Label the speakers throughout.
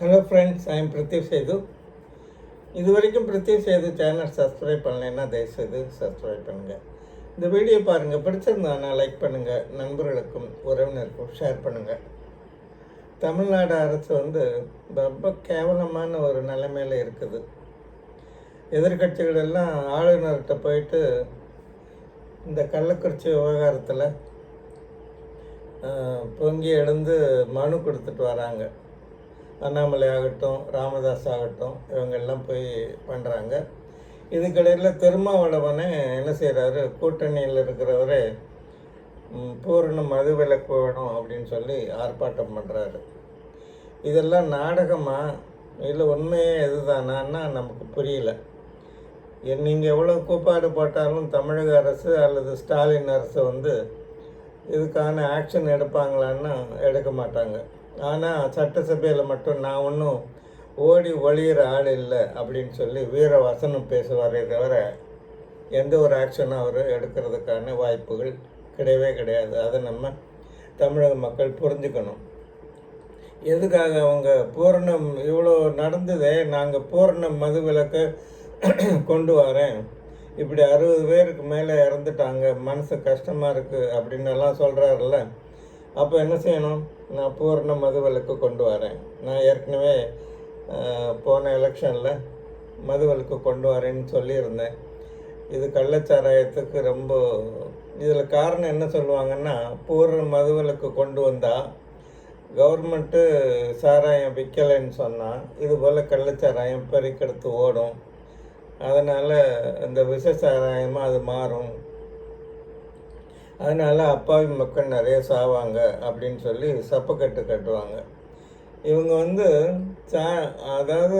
Speaker 1: Hello friends I am Pradeep Sethu இது வரைக்கும் Pradeep Setu channel subscribe பண்ணலைன்னா தயவுசெய்து சப்ஸ்கிரைப் பண்ணுங்கள் இந்த வீடியோ பாருங்கள் பிடிச்சிருந்தானா லைக் பண்ணுங்கள் நண்பர்களுக்கும் உறவினருக்கும் ஷேர் பண்ணுங்கள் தமிழ்நாடு அரசு வந்து ரொம்ப கேவலமான ஒரு நிலைமையில் இருக்குது. எதிர்கட்சிகள் எல்லாம் ஆளுநர்கிட்ட போயிட்டு இந்த கள்ளக்குறிச்சி விவகாரத்தில் பொங்கி எழுந்து மனு கொடுத்துட்டு வராங்க. அண்ணாமலை ஆகட்டும் ராமதாஸ் ஆகட்டும் இவங்கெல்லாம் போய் பண்ணுறாங்க இதுக்கிடையில் திருமாவளவனை என்ன செய்கிறாரு கூட்டணியில் இருக்கிறவரே பூரணம் பூரண மது விலக்கு வேணும் அப்படின்னு சொல்லி ஆர்ப்பாட்டம் பண்ணுறாரு இதெல்லாம் நாடகமா? இல்லை உண்மையே இதுதானான்னா நமக்கு புரியல. நீங்கள் எவ்வளோ கூப்பாடு போட்டாலும் தமிழக அரசு அல்லது ஸ்டாலின் அரசு வந்து இதுக்கான ஆக்ஷன் எடுப்பாங்களான்னா எடுக்க மாட்டாங்க. ஆனால் சட்டசபையில் மட்டும் நான் ஒன்றும் ஓடி ஒளியிற ஆள் இல்லை அப்படின்னு சொல்லி வீர வசனம் பேசுவாரே தவிர எந்த ஒரு ஆக்ஷனும் அவர் எடுக்கிறதுக்கான வாய்ப்புகள் கிடையவே கிடையாது. அதை நம்ம தமிழக மக்கள் புரிஞ்சுக்கணும். எதுக்காக அவங்க பூரணம் இவ்வளோ நடந்ததே நாங்கள் பூரணம் மது விலக்கை கொண்டு வரேன். இப்படி அறுபது பேருக்கு மேலே இறந்துட்டாங்க மனசு கஷ்டமாக இருக்குது அப்படின்னு எல்லாம் சொல்கிறாருல்ல அப்போ என்ன செய்யணும்? நான் பூரண மதுவிலக்கு கொண்டு வரேன். நான் ஏற்கனவே போன எலெக்ஷனில் மதுவிலக்கு கொண்டு வரேன்னு சொல்லியிருந்தேன். இது கள்ளச்சாராயத்துக்கு ரொம்ப இதில் காரணம் என்ன சொல்லுவாங்கன்னா பூர்ண மது விலக்கு கொண்டு வந்தால் கவர்மெண்ட்டு சாராயம் விற்கலைன்னு சொன்னால் இது போல் கள்ளச்சாராயம் பெருக்கெடுத்து ஓடும். அதனால் இந்த விஷ சாராயமாக அது மாறும். அதனால் அப்பாவி மக்கள் நிறைய சாவாங்க அப்படின்னு சொல்லி சப்பக்கட்டு கட்டுவாங்க. இவங்க வந்து சா அதாவது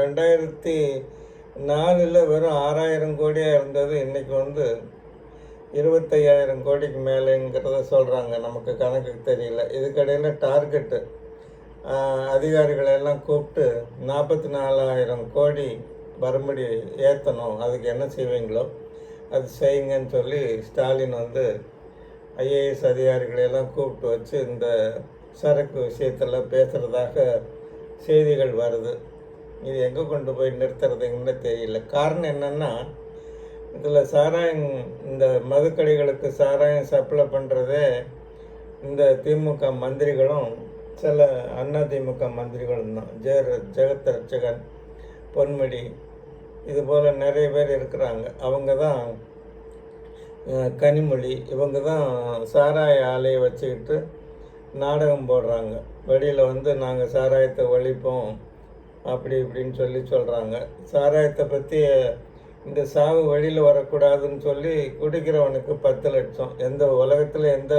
Speaker 1: ரெண்டாயிரத்தி நாலில் வெறும் ஆறாயிரம் கோடியாக இருந்தது இன்றைக்கி வந்து இருபத்தையாயிரம் கோடிக்கு மேலேங்கிறத சொல்கிறாங்க நமக்கு கணக்கு தெரியல. இதுக்கடையில் டார்கெட்டு. அதிகாரிகளெல்லாம் கூப்பிட்டு நாற்பத்தி நாலாயிரம் கோடி வரும்படி ஏற்றணும் அதுக்கு என்ன செய்வீங்களோ? அது செய்யுங்கன்னு சொல்லி ஸ்டாலின் வந்து ஐஏஎஸ் அதிகாரிகளையெல்லாம் கூப்பிட்டு வச்சு இந்த சரக்கு விஷயத்தில் பேசுகிறதாக செய்திகள் வருது. இது எங்கே கொண்டு போய் நிறுத்துறதுங்கன்னு தெரியல. காரணம் என்னென்னா இதில் சாராயம் இந்த மதுக்கடைகளுக்கு சாராயம் சப்ளை பண்ணுறதே இந்த திமுக மந்திரிகளும் சில அண்ணா திமுக மந்திரிகளும் தான் ஜெய ஜெகத் ரட்சகன் பொன்முடி இது போல் நிறைய பேர் இருக்கிறாங்க. அவங்க தான் கனிமொழி இவங்க தான் சாராய ஆலையை வச்சுக்கிட்டு நாடகம் போடுறாங்க. வெளியில் வந்து நாங்கள் சாராயத்தை ஒழிப்போம் அப்படி இப்படின்னு சொல்லி சொல்கிறாங்க சாராயத்தை பற்றி இந்த சாவு வெளியில் வரக்கூடாதுன்னு சொல்லி குடிக்கிறவனுக்கு பத்து லட்சம். எந்த உலகத்தில் எந்த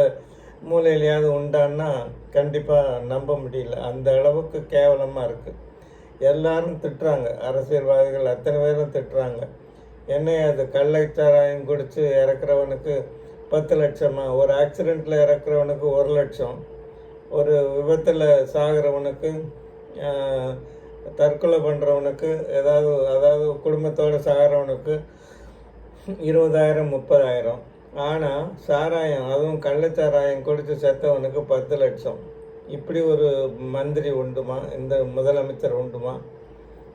Speaker 1: மூலையிலையாவது உண்டான்னா கண்டிப்பாக நம்ப முடியல. அந்த அளவுக்கு கேவலமாக இருக்குது எல்லாரும் திட்டுறாங்க. அரசியல்வாதிகள் அத்தனை பேரும் திட்டுறாங்க. என்ன அது கள்ளச்சாராயம் குடித்து இறக்குறவனுக்கு பத்து லட்சமா? ஒரு ஆக்சிடெண்ட்டில் இறக்குறவனுக்கு ஒரு லட்சம். ஒரு விபத்தில் சாகிறவனுக்கு தற்கொலை பண்ணுறவனுக்கு ஏதாவது அதாவது குடும்பத்தோடு சாகிறவனுக்கு இருபதாயிரம் முப்பதாயிரம். ஆனால் சாராயம் அதுவும் கள்ளச்சாராயம் குடித்து செத்தவனுக்கு பத்து லட்சம். இப்படி ஒரு மந்திரி உண்டுமா? இந்த முதலமைச்சர் உண்டுமா?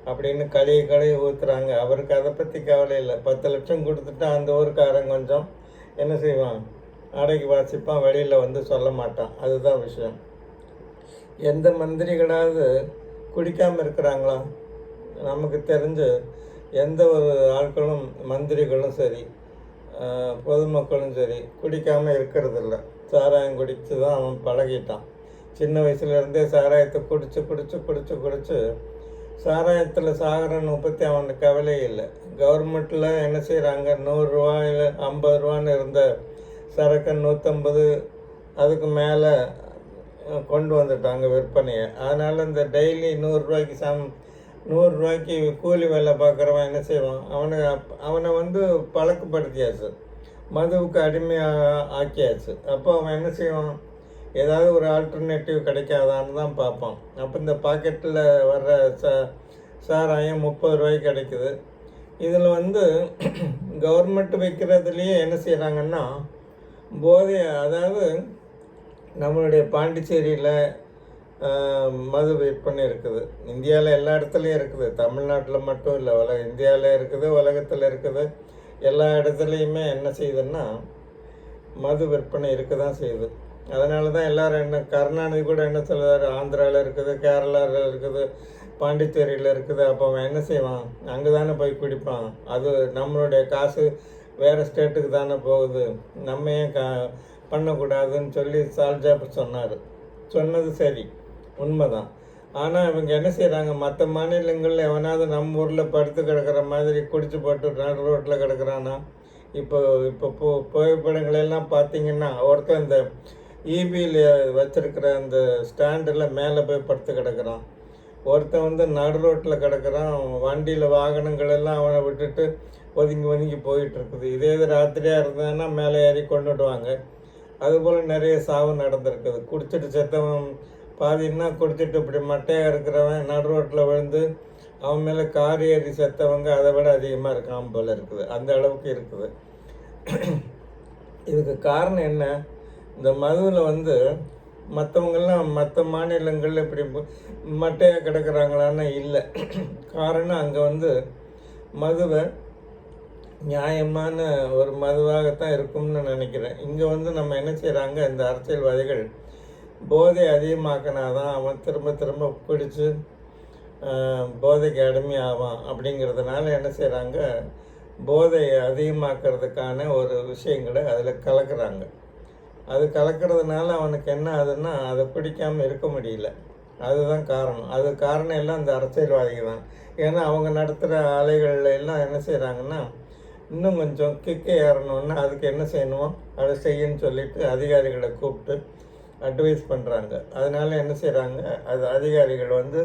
Speaker 1: அப்படின்னு கலையை கலையை ஊற்றுறாங்க அவருக்கு அதை பற்றி கவலை இல்லை. பத்து லட்சம் கொடுத்துட்டா அந்த ஊருக்காரன் கொஞ்சம் என்ன செய்வான்? அடக்கி வாசிப்பான் வெளியில் வந்து சொல்ல மாட்டான். அதுதான் விஷயம். எந்த மந்திரிகளாவது குடிக்காமல் இருக்கிறாங்களா? நமக்கு தெரிஞ்சு எந்த ஒரு ஆட்களும் மந்திரிகளும் சரி பொதுமக்களும் சரி குடிக்காமல் இருக்கிறதில்ல. சாராயம் குடித்து தான் அவன் பழகிட்டான். சின்ன வயசுலேருந்தே சாராயத்தை குடிச்சு குடிச்சு குடிச்சு குடிச்சு சாராயத்தில் சாகரன்னு பற்றி அவனுக்கு கவலை இல்லை. கவர்மெண்ட்டில் என்ன செய்கிறாங்க நூறுரூவாயில் ஐம்பது ரூபான்னு இருந்த சரக்கு நூற்றம்பது அதுக்கு மேலே கொண்டு வந்துட்டாங்க விற்பனையை. அதனால் இந்த டெய்லி நூறுரூவாய்க்கு சம் நூறுரூவாய்க்கு கூலி வேலை பார்க்குறவன் என்ன செய்வான்? அவனை அப்- அவனை வந்து பழக்கப்படுத்தியாச்சு. மதுவுக்கு அடிமையாக ஆக்கியாச்சு. அப்போ அவன் என்ன செய்வான்? ஏதாவது ஒரு ஆல்டர்னேட்டிவ் கிடைக்காதான்னு தான் பார்ப்போம். அப்போ இந்த பாக்கெட்டில் வர்ற ச சாராயம் முப்பது ரூபாய்க்கு கிடைக்குது. இதில் வந்து கவர்மெண்ட் வைக்கிறதுலேயே என்ன செய்கிறாங்கன்னா போதை அதாவது நம்மளுடைய பாண்டிச்சேரியில் மது விற்பனை இருக்குது. இந்தியாவில் எல்லா இடத்துலையும் இருக்குது. தமிழ்நாட்டில் மட்டும் இல்லை உல இந்தியாவில் இருக்குது உலகத்தில் இருக்குது. எல்லா இடத்துலையுமே என்ன செய்யுதுன்னா மது விற்பனை இருக்க தான் செய்யுது. அதனால தான் எல்லோரும் என்ன கருணாநிதி கூட என்ன சொல்லுவார்? ஆந்திராவில் இருக்குது கேரளாவில் இருக்குது பாண்டிச்சேரியில் இருக்குது. அப்போ அவன் என்ன செய்வான்? அங்கே தானே போய் குடிப்பான். அது நம்மளுடைய காசு வேறு ஸ்டேட்டுக்கு தானே போகுது. நம்ம ஏன் கா பண்ணக்கூடாதுன்னு சொல்லி சால்ஜாப் சொன்னார். சொன்னது சரி. உண்மைதான். ஆனால் இவங்க என்ன செய்கிறாங்க மற்ற மாநிலங்களில் எவனாவது நம்ம ஊரில் படுத்து கிடக்கிற மாதிரி குடிச்சு போட்டு நடு ரோட்டில் கிடக்கிறானா? இப்போ இப்போ பு புகைப்படங்களெல்லாம் பார்த்தீங்கன்னா ஒருத்தர் இந்த இபியில் வச்சுருக்கிற அந்த ஸ்டாண்டில் மேலே போய் படுத்து கிடக்கிறான். ஒருத்தன் வந்து நடு ரோட்டில் கிடக்கிறான். வண்டியில் வாகனங்கள் எல்லாம் அவனை விட்டுட்டு ஒதுங்கி ஒதுங்கி போயிட்டுருக்குது. இதே இது ராத்திரியாக இருந்தான்னா மேலே ஏறி கொண்டுடுவாங்க. அதுபோல் நிறைய சாவு நடந்திருக்குது. குடிச்சிட்டு செத்தவன் பாதின்னா குடிச்சிட்டு இப்படி மட்டையாக இருக்கிறவன் நடு ரோட்டில் விழுந்து அவன் மேலே கார் ஏறி செத்தவங்க அதை விட அதிகமாக இருக்காம போல் இருக்குது. அந்த அளவுக்கு இருக்குது. இதுக்கு காரணம் என்ன? இந்த மதுவில் வந்து மற்றவங்கெல்லாம் மற்ற மாநிலங்களில் இப்படி மட்டையாக கிடக்கிறாங்களான்னு இல்லை. காரணம் அங்கே வந்து மதுவை நியாயமான ஒரு மதுவாகத்தான் இருக்கும்னு நினைக்கிறேன். இங்கே வந்து நம்ம என்ன செய்கிறாங்க இந்த அரசியல்வாதிகள் போதை அதிகமாக்கினாதான் அவன் திரும்ப திரும்ப பிடிச்சி போதைக்கு அடிமை ஆவான் அப்படிங்கிறதுனால என்ன செய்கிறாங்க போதையை அதிகமாக்கிறதுக்கான ஒரு விஷயங்களை அதில் கலக்குறாங்க. அது கலக்கிறதுனால அவனுக்கு என்ன ஆகுதுன்னா அதை பிடிக்காமல் இருக்க முடியல. அதுதான் காரணம். அது காரணம் எல்லாம் இந்த அரசியல்வாதிகள் தான். ஏன்னா அவங்க நடத்துகிற ஆலைகளில் எல்லாம் என்ன செய்கிறாங்கன்னா இன்னும் கொஞ்சம் கிக்கை ஏறணுன்னா அதுக்கு என்ன செய்யணுமோ? அதை செய்யன்னு சொல்லிட்டு அதிகாரிகளை கூப்பிட்டு அட்வைஸ் பண்ணுறாங்க அதனால என்ன செய்கிறாங்க அது அதிகாரிகள் வந்து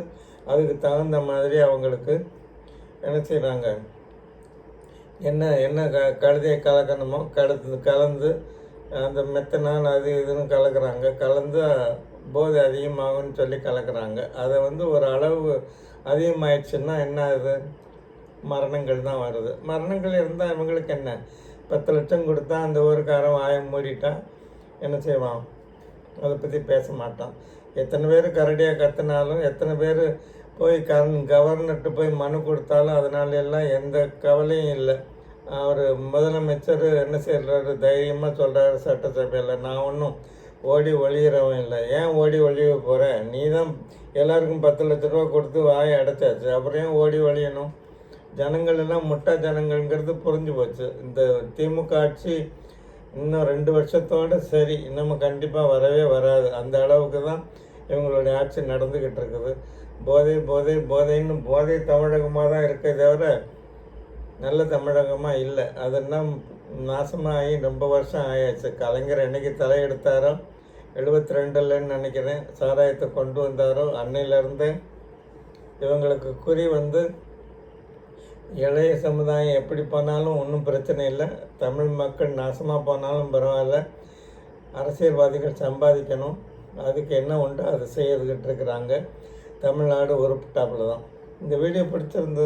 Speaker 1: அதுக்கு தகுந்த மாதிரி அவங்களுக்கு என்ன செய்கிறாங்க என்ன என்ன க கழுதையை கலக்கணுமோ கலந்து கலந்து அந்த மெத்தனால் அது இதுன்னு கலக்குறாங்க. கலந்து போதை அதிகமாகும்னு சொல்லி கலக்குறாங்க. அதை வந்து ஒரு அளவு அதிகமாயிடுச்சுன்னா என்ன ஆகுது மரணங்கள் தான் வருது. மரணங்கள் இருந்தால் இவங்களுக்கு என்ன? பத்து லட்சம் கொடுத்தா அந்த ஊருக்காரன் வாயை மூடிட்டா என்ன செய்வான்? அதை பற்றி பேச மாட்டான். எத்தனை பேர் கரடியாக கத்துனாலும் எத்தனை பேர் போய் கவர்னர்கிட்ட போய் மனு கொடுத்தாலும் அதனால எல்லாம் எந்த கவலையும் இல்லை. அவர் முதலமைச்சர் என்ன செய்கிறாரு தைரியமாக சொல்கிறாரு சட்டசபையில். நான் ஒன்றும் ஓடி ஒழிகிறவன் இல்லை. ஏன் ஓடி ஒழிய போகிற நீ தான் எல்லாருக்கும் பத்து லட்ச ரூபா கொடுத்து வாயை அடைச்சாச்சு. அப்புறம் ஏன் ஓடி ஒழியணும் ஜனங்கள் எல்லாம் முட்டா ஜனங்கள்ங்கிறது புரிஞ்சு போச்சு. இந்த திமுக ஆட்சி இன்னும் ரெண்டு வருஷத்தோட சரி. நம்ம கண்டிப்பாக வரவே வராது. அந்த அளவுக்கு தான் இவங்களுடைய ஆட்சி நடந்துக்கிட்டு இருக்குது. போதை போதை போதைன்னு போதை தமிழகமாக தான் இருக்கே தவிர நல்ல தமிழகமாக இல்லை. அதெல்லாம் நாசமாகி ரொம்ப வருஷம் ஆயாச்சு. கலைஞர் என்னைக்கு தலையெடுத்தாரோ எழுபத்தி ரெண்டுலன்னு நினைக்கிறேன் சாராயத்தை கொண்டு வந்தாரோ அன்னையிலேருந்து இவங்களுக்கு குறி வந்து இளைய சமுதாயம் எப்படி போனாலும் ஒன்றும் பிரச்சனை இல்லை. தமிழ் மக்கள் நாசமாக போனாலும் பரவாயில்ல. அரசியல்வாதிகள் சம்பாதிக்கணும். அதுக்கு என்ன உண்டோ அதை செய்யறதுக்கிட்டு இருக்கிறாங்க. தமிழ்நாடு உருப்பிட்டாப்புல தான். இந்த வீடியோ பிடிச்சிருந்து